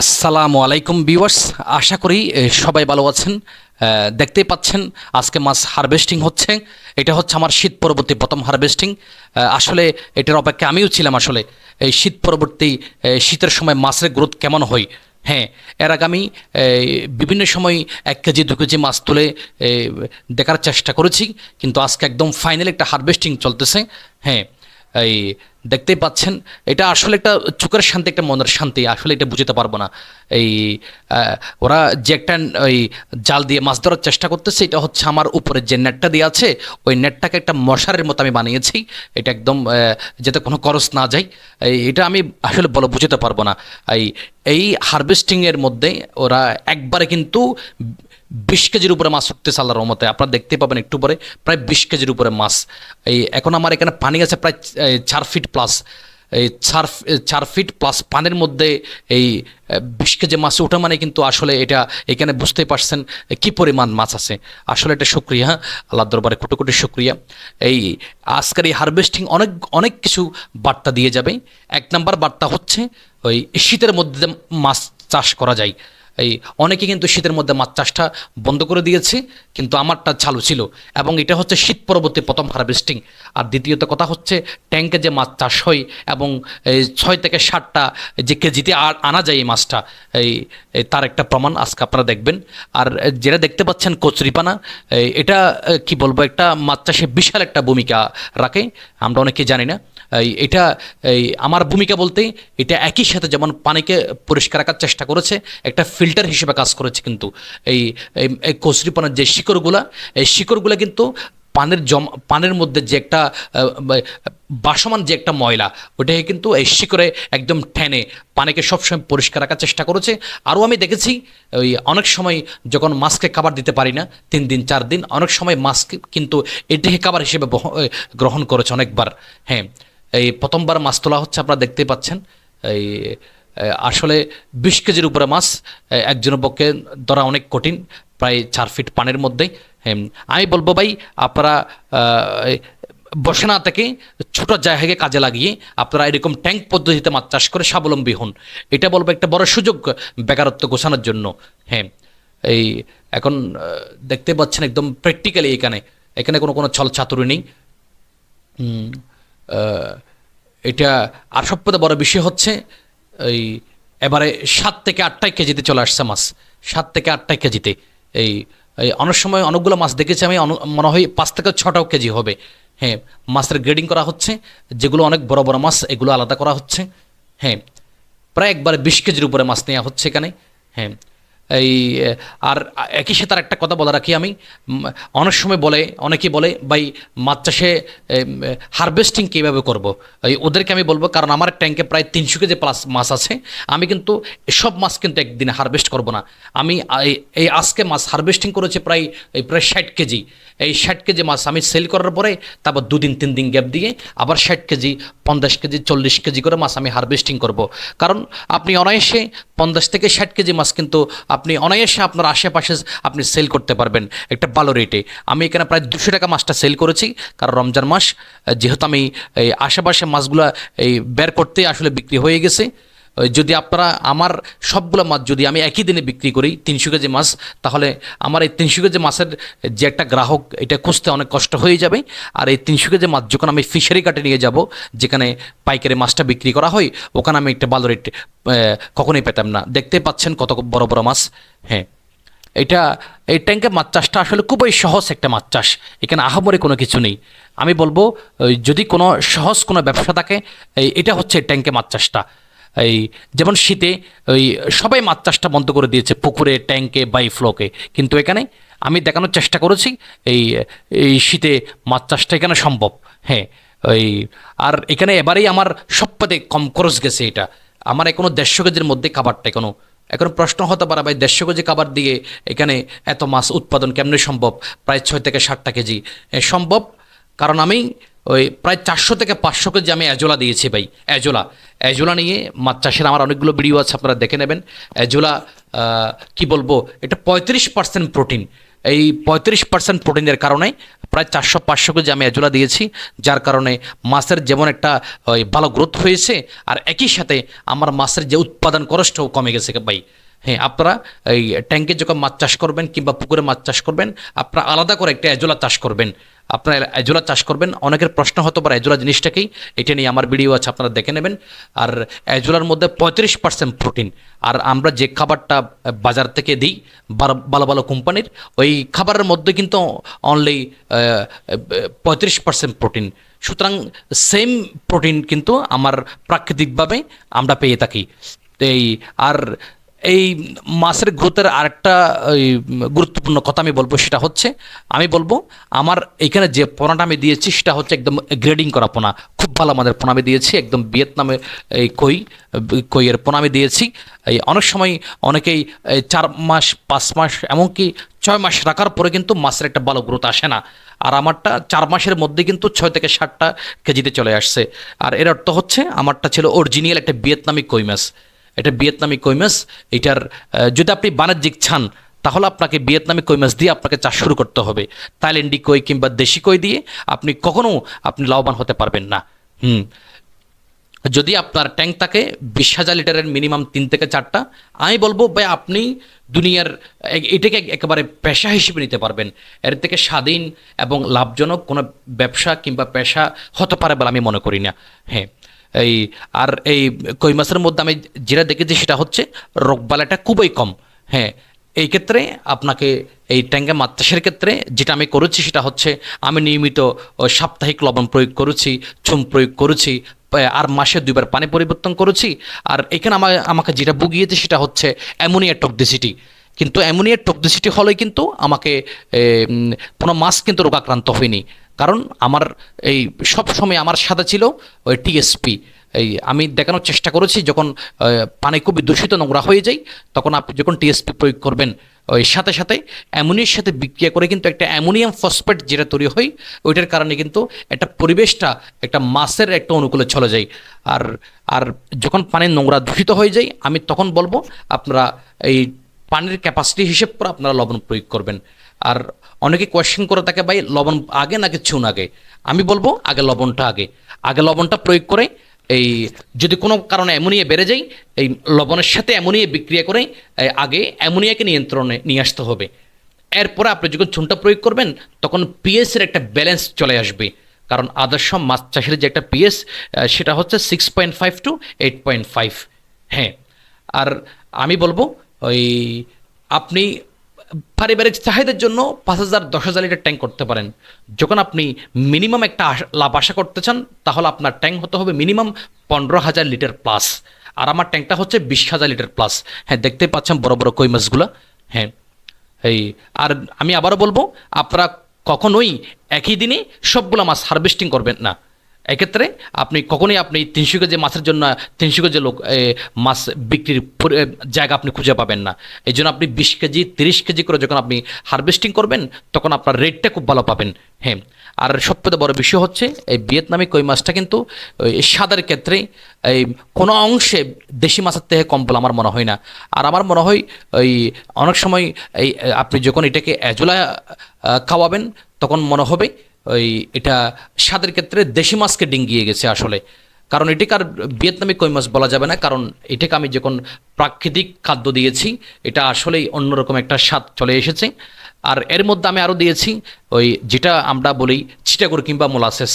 আসসালামু আলাইকুম ভিউয়ার্স, আশা করি সবাই ভালো আছেন। দেখতেই পাচ্ছেন, আজকে মাছ হারভেস্টিং হচ্ছে। এটা হচ্ছে আমার শীত পরবর্তী প্রথম হারভেস্টিং আসলে এটার অপেক্ষা আমিও ছিলাম আসলে। এই শীত পরবর্তী শীতের সময় মাছের গ্রোথ কেমন হয়? হ্যাঁ এর আগে আমি বিভিন্ন সময় এক কেজি, দু কেজি মাছ তুলে দেখার চেষ্টা করেছি, কিন্তু আজকে একদম ফাইনাল একটা হারভেস্টিং চলতেছে। হ্যাঁ এই দেখতেই পাচ্ছেন, এটা আসলে একটা চোখের শান্তি, একটা মনের শান্তি, আসলে এটা বুঝতে পারব না। এই ওরা যে একটা ওই জাল দিয়ে মাছ ধরার চেষ্টা করতেছে, এটা হচ্ছে আমার উপরে যে নেটটা দিয়ে আছে, ওই নেটটাকে একটা মশারের মতো আমি বানিয়েছি। এটা একদম যাতে কোনো খরচ না যায়। এটা আমি আসলে বলে বুঝতে পারব না। এই এই হারভেস্টিংয়ের মধ্যে ওরা একবারে কিন্তু বিশ কেজির উপরে মাছ উঠতেছে আল্লাহর রহমতে। আপনারা দেখতে পাবেন একটু পরে, প্রায় বিশ কেজির উপরে মাছ। এই এখন আমার এখানে পানি আছে প্রায় চার ফিট প্লাস এই চার চার ফিট প্লাস পানির মধ্যে এই বিশ কেজি মাছ ওঠা মানে কিন্তু আসলে এটা এখানে বুঝতেই পারছেন কি পরিমাণ মাছ আছে। আসলে এটা শুক্রিয়া আল্লাহ দরবারে কোটি কোটি শুক্রিয়া। এই আজকের এই হারভেস্টিং অনেক অনেক কিছু বার্তা দিয়ে যাবে। এক নাম্বার বার্তা হচ্ছে ওই শীতের মধ্যে মাছ চাষ করা যায়। এই অনেকে কিন্তু শীতের মধ্যে মাছ চাষটা বন্ধ করে দিয়েছে, কিন্তু আমারটা চালু ছিল। এবং এটা হচ্ছে শীত পরবর্তী প্রথম হারভেস্টিং। আর দ্বিতীয়ত কথা হচ্ছে ট্যাঙ্কে যে মাছ চাষ হয় এবং ছয় থেকে ষাটটা যে কেজিতে আর আনা যায় এই মাছটা, এই তার একটা প্রমাণ আজকে আপনারা দেখবেন। আর যেটা দেখতে পাচ্ছেন কচুরিপানা এটা কি বলব, একটা মাছ চাষে বিশাল একটা ভূমিকা রাখে, আমরা অনেকে জানি না। এটা, এই আমার ভূমিকা বলতে এটা একই সাথে যেমন পানিকে পরিষ্কার রাখার চেষ্টা করেছে, একটা ফিল্টার হিসেবে কাজ করেছে কিন্তু এই, এই- কচুরিপানার যে শিকড়গুলা, এই শিকড়গুলা কিন্তু পানের জম, পানের মধ্যে যে একটা বাসমান যে একটা ময়লা, ওটাকে কিন্তু এই শিকড়ে একদম ঠেনে পানিকে সবসময় পরিষ্কার রাখার চেষ্টা করেছে। আরও আমি দেখেছি, ওই অনেক সময় যখন মাছকে খাবার দিতে পারি না, তিন দিন, চার দিন, অনেক সময় মাছকে কিন্তু এটাকে খাবার হিসেবে গ্রহণ করেছে অনেকবার। হ্যাঁ এই প্রথমবার মাছ তোলা হচ্ছে, আপনারা দেখতেই পাচ্ছেন, এই আসলে বিশ কেজির উপরে মাছ একজনের পক্ষে ধরা অনেক কঠিন, প্রায় চার ফিট পানির মধ্যে আমি বলব ভাই, আপনারা বসে না থেকে ছোট জায়গাকে কাজে লাগিয়ে আপনারা এরকম ট্যাঙ্ক পদ্ধতিতে মাছ চাষ করে স্বাবলম্বী হন। এটা বলব একটা বড় সুযোগ বেকারত্ব গোছানোর জন্য। হ্যাঁ এই এখন দেখতে পাচ্ছেন একদম প্র্যাকটিক্যালি এখানে। এখানে কোনো কোনো ছল চাতুরি নেই। এটা আর সবথেকে বড় বিষয় হচ্ছে এই, এবারে সাত থেকে আটটাই কেজিতে চলে আসছে মাছ। সাত থেকে আটটাই কেজিতে। এই এই অনেক সময় অনেকগুলো মাছ দেখেছি আমি মনে হয় পাঁচ থেকে ছটাও কেজি হবে। হ্যাঁ মাছের গ্রেডিং করা হচ্ছে, যেগুলো অনেক বড় বড় মাছ, এগুলো আলাদা করা হচ্ছে। হ্যাঁ প্রায় একবারে বিশ কেজির উপরে মাছ নেওয়া হচ্ছে এখানে। হ্যাঁ এই আর একই সাথে আর একটা কথা বলে রাখি আমি। অনেক সময় বলে অনেকে বলে, ভাই, মাছ চাষে হারভেস্টিং কীভাবে করব? এই, ওদেরকে আমি বলব, কারণ আমার ট্যাঙ্কে প্রায় তিনশো কেজি প্লাস মাছ আছে। আমি কিন্তু সব মাছ কিন্তু একদিনে হারভেস্ট করব না। আমি এই- এই আজকে মাছ হারভেস্টিং করেছি প্রায়, এই প্রায় ষাট কেজি। এই ষাট কেজি মাছ আমি সেল করার পরে, তারপর দুদিন তিন দিন গ্যাপ দিয়ে আবার ষাট কেজি, পঞ্চাশ কেজি, চল্লিশ কেজি করে মাছ আমি হারভেস্টিং করব। কারণ আপনি অনায়াসে পঞ্চাশ থেকে ষাট কেজি মাছ কিন্তু আপনি অনায়াসে আপনার আশেপাশে আপনি সেল করতে পারবেন একটা ভালো রেটে আমি এখানে প্রায় দুশো টাকা মাছটা সেল করেছি, কারণ রমজান মাস যেহেতু আমি এই আশেপাশে মাছগুলো এই বের করতে আসলে বিক্রি হয়ে গেছে। যদি আপনারা আমার সবগুলো মাছ যদি আমি একই দিনে বিক্রি করি, তিনশো কেজি মাছ, তাহলে আমার এই তিনশো কেজি মাছের যে একটা গ্রাহক, এটা খুঁজতে অনেক কষ্ট হয়ে যাবে। আর এই তিনশো কেজি মাছ যখন আমি ফিশারি কাটে নিয়ে যাব, যেখানে পাইকারি মাছটা বিক্রি করা হয়, ওখানে আমি একটা ভালো রেট কখনোই পেতাম না। দেখতে পাচ্ছেন কত বড় বড় মাছ। হ্যাঁ। এটা, এই ট্যাঙ্কে মাছ চাষটা আসলে খুবই সহজ একটা মাছ চাষ। এখানে আহামরি কোনো কিছু নেই। আমি বলব যদি কোনো সহজ কোনো ব্যবসা থাকে এটা হচ্ছে ট্যাঙ্কে মাছ চাষটা। এই যেমন শীতে ওই সবাই মাছ চাষটা বন্ধ করে দিয়েছে, পুকুরে ট্যাঙ্কে বাই ফ্লোকে। কিন্তু এখানে আমি দেখানোর চেষ্টা করেছি, এই এই শীতে মাছ চাষটা এখানে সম্ভব। হ্যাঁ ওই আর এখানে এবারেই আমার সবপাতে কম খরচ গেছে এটা। আমার এখনও দেড়শো কেজির মধ্যে খাবারটা এখনও। এখন প্রশ্ন হতে পারে, ভাই, দেড়শো কেজি খাবার দিয়ে এখানে এত মাছ উৎপাদন কেমনে সম্ভব? প্রায় ছয় থেকে ষাটটা কেজি। সম্ভব, কারণ আমি ওই প্রায় চারশো থেকে পাঁচশো কেজি আমি অ্যাজোলা দিয়েছি ভাই অ্যাজোলা অ্যাজোলা নিয়ে মাছ চাষের আমার অনেকগুলো ভিডিও আছে, আপনারা দেখে নেবেন। অ্যাজোলা কি বলব, এটা পঁয়ত্রিশ পার্সেন্ট প্রোটিন এই পঁয়ত্রিশ পার্সেন্ট প্রোটিনের কারণে প্রায় চারশো পাঁচশো কেজি আমি অ্যাজোলা দিয়েছি, যার কারণে মাছের যেমন একটা ভালো গ্রোথ হয়েছে, আর একই সাথে আমার মাছের যে উৎপাদন খরচটাও কমে গেছে ভাই। হ্যাঁ আপনারা এই ট্যাঙ্কে যখন মাছ চাষ করবেন কিংবা পুকুরে মাছ চাষ করবেন, আপনারা আলাদা করে একটা এজোলা চাষ করবেন। আপনারা এজোলা চাষ করবেন, অনেকের প্রশ্ন হতে পারে এজোলা জিনিসটাকেই, এটা নিয়ে আমার ভিডিও আছে, আপনারা দেখে নেবেন। আর এজোলার মধ্যে পঁয়ত্রিশ পার্সেন্ট প্রোটিন। আর আমরা যে খাবারটা বাজার থেকে দিই ভালো ভালো কোম্পানির, ওই খাবারের মধ্যে কিন্তু অনলি পঁয়ত্রিশ পার্সেন্ট প্রোটিন। সুতরাং সেম প্রোটিন কিন্তু আমার প্রাকৃতিকভাবে আমরা পেয়ে থাকি। এই, আর এই মাছের গ্রোথের আরেকটা গুরুত্বপূর্ণ কথা আমি বলব, সেটা হচ্ছে, আমি বলব, আমার এখানে যে পোনাটা আমি দিয়েছি, সেটা হচ্ছে একদম গ্রেডিং করা পোনা। খুব ভালো আমাদের পোনা আমি দিয়েছি, একদম ভিয়েতনামে, এই, কই, কইয়ের পোনা আমি দিয়েছি। এই, অনেক সময় অনেকেই চার মাস, পাঁচ মাস, এমনকি ছয় মাস রাখার পরে কিন্তু মাছের একটা ভালো গ্রোথ আসে না। আর আমারটা চার মাসের মধ্যে কিন্তু ছয় থেকে ষাটটা কেজিতে চলে আসছে। আর এর অর্থ হচ্ছে, আমারটা ছিল অরিজিনাল একটা ভিয়েতনামি কই মাছ। এটা ভিয়েতনামি কৈমাস, এটার যদি আপনি বাণিজ্যিক চান, তাহলে আপনাকে ভিয়েতনামি কই মাছ দিয়ে আপনাকে চাষ শুরু করতে হবে। থাইল্যান্ডি কই কিংবা দেশি কই দিয়ে আপনি কখনো আপনি লাভবান হতে পারবেন না। হুম। যদি আপনার ট্যাঙ্ক থাকে, বিশ হাজার লিটারের মিনিমাম তিন থেকে চারটা, আমি বলব ভাই, আপনি দুনিয়ার এটাকে একেবারে পেশা হিসেবে নিতে পারবেন। এর থেকে স্বাধীন এবং লাভজনক কোনো ব্যবসা কিংবা পেশা হতে পারে বলে আমি মনে করি না। হ্যাঁ। এই, আর এই কই মাছের মধ্যে আমি যেটা দেখেছি সেটা হচ্ছে রোগবালাটা খুবই কম। হ্যাঁ এই ক্ষেত্রে আপনাকে এই ট্যাঙ্গা চাষের ক্ষেত্রে যেটা আমি করেছি সেটা হচ্ছে আমি নিয়মিত সাপ্তাহিক লবণ প্রয়োগ করেছি, চুন প্রয়োগ করেছি আর মাসে দুইবার পানি পরিবর্তন করেছি। আর এখানে আমাকে যেটা বুগিয়েছে সেটা হচ্ছে অ্যামোনিয়া টক্সিসিটি। কিন্তু অ্যামোনিয়ার টক্সিসিটি হলে কিন্তু আমাকে কোনো মাছ কিন্তু রোগাক্রান্ত হয়নি। কারণ আমার এই সব সময় আমার সাদা ছিল ওই টিএসপি এই আমি দেখানোর চেষ্টা করেছি, যখন পানি খুবই দূষিত নোংরা হয়ে যায়, তখন আপনি যখন টিএসপি প্রয়োগ করবেন, ওই সাথে সাথে অ্যামোনিয়ার সাথে বিক্রিয়া করে কিন্তু একটা অ্যামোনিয়াম ফসফেট যেটা তৈরি হয়, ওইটার কারণে কিন্তু একটা পরিবেশটা একটা মাছের একটা অনুকূলে চলে যায়। আর আর যখন পানির নোংরা দূষিত হয়ে যায়, আমি তখন বলব, আপনারা এই পানির ক্যাপাসিটি হিসেব করে আপনারা লবণ প্রয়োগ করবেন। আর অনেকে কোয়েশ্চেন করে থাকে, ভাই, লবণ আগে নাকি চুন আগে? আমি বলব, আগে লবণটা আগে। আগে লবণটা প্রয়োগ করে এই, যদি কোনো কারণে অ্যামোনিয়া বেড়ে যায়, এই লবণের সাথে অ্যামোনিয়া বিক্রিয়া করে আগে অ্যামোনিয়াকে নিয়ন্ত্রণে নিয়ে আসতে হবে। এরপরে আপনি যখন চুনটা প্রয়োগ করবেন, তখন পিএসের একটা ব্যালেন্স চলে আসবে। কারণ আদর্শ মাছ চাষের যে একটা পিএস সেটা হচ্ছে six point five to eight point five হ্যাঁ আর আমি বলব ওই, আপনি পারিবারিক চাহিদার জন্য পাঁচ হাজার, দশ হাজার লিটার ট্যাঙ্ক করতে পারেন। যখন আপনি মিনিমাম একটা লাভ আশা করতে চান, তাহলে আপনার ট্যাঙ্ক হতে হবে মিনিমাম পনেরো হাজার লিটার প্লাস। আর আমার ট্যাঙ্কটা হচ্ছে বিশ হাজার লিটার প্লাস। হ্যাঁ দেখতে পাচ্ছেন বড় বড় কই মাছগুলো। হ্যাঁ এই, আর আমি আবারও বলব, আপনারা কখনোই একই দিনে সবগুলো মাছ হারভেস্টিং করবেন না। এক্ষেত্রে আপনি কখনোই আপনি তিনশো কেজি মাছের জন্য, তিনশো কেজি লোক মাছ বিক্রির জায়গা আপনি খুঁজে পাবেন না। এই জন্য আপনি বিশ কেজি, তিরিশ কেজি করে যখন আপনি হারভেস্টিং করবেন, তখন আপনার রেটটা খুব ভালো পাবেন। হ্যাঁ আর সবথেকে বড় বিষয় হচ্ছে, এই ভিয়েতনামি কই মাছটা কিন্তু স্বাদের ক্ষেত্রে, এই কোনো অংশে দেশি মাছের থেকে কম বলে আমার মনে হয় না। আর আমার মনে হয়, ওই অনেক সময় এই, আপনি যখন এটাকে অ্যাজোলা খাওয়াবেন, তখন মনে হবে ওই এটা স্বাদের ক্ষেত্রে দেশি মাছকে ডিঙ্গিয়ে গেছে আসলে। কারণ এটাকে আর ভিয়েতনামি কই মাছ বলা যাবে না, কারণ এটাকে আমি যখন প্রাকৃতিক খাদ্য দিয়েছি, এটা আসলেই অন্যরকম একটা স্বাদ চলে এসেছে। আর এর মধ্যে আমি আরও দিয়েছি ওই যেটা আমরা বলি চিটাগুড় কিংবা মোলাসেস।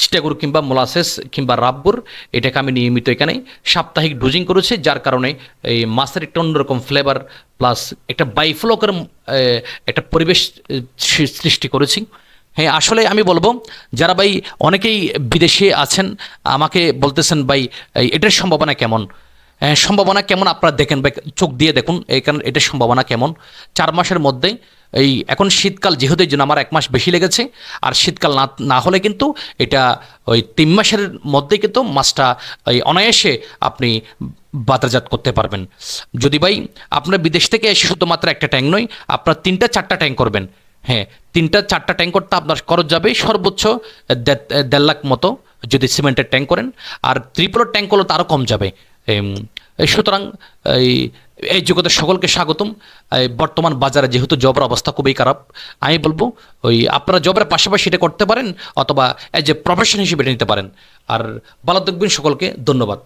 চিটাগুড় কিংবা মোলাসেস কিংবা রাব্বুর এটাকে আমি নিয়মিত এখানে সাপ্তাহিক ডোজিং করেছি, যার কারণে এই মাছের একটা অন্যরকম ফ্লেভার প্লাস একটা বাইফ্লকের একটা পরিবেশ সৃষ্টি করেছি। হ্যাঁ আসলে আমি বলব যারা ভাই অনেকেই বিদেশে আছেন আমাকে বলতেছেন ভাই এটার সম্ভাবনা কেমন? হ্যাঁ, সম্ভাবনা কেমন আপনারা দেখেন ভাই চোখ দিয়ে দেখুন এই কারণ এটার সম্ভাবনা কেমন। চার মাসের মধ্যে এই এখন শীতকাল যেহেতু জন্য আমার এক মাস বেশি লেগেছে আর শীতকাল না না হলে কিন্তু এটা ওই তিন মাসের মধ্যে কিন্তু মাছটা ওই অনায়াসে আপনি বাজারজাত করতে পারবেন। যদি ভাই আপনার বিদেশ থেকে এসে শুধুমাত্র একটা ট্যাঙ্ক নয় আপনার তিনটা চারটা ট্যাঙ্ক করবেন। হ্যাঁ তিনটা, চারটা ট্যাঙ্ক করতে আপনার খরচ যাবে, সর্বোচ্চ দেড় লাখ মতো যদি সিমেন্টের ট্যাঙ্ক করেন। আর ত্রিপুরার ট্যাঙ্ক হলো তারও কম যাবে। সুতরাং এই এই জগতের সকলকে স্বাগতম। বর্তমান বাজারে যেহেতু জবের অবস্থা খুবই খারাপ, আমি বলব, ওই আপনারা জবের পাশাপাশি এটা করতে পারেন অথবা এজ এ প্রফেশন হিসেবে নিতে পারেন। আর ভালো দেখবেন সকলকে ধন্যবাদ।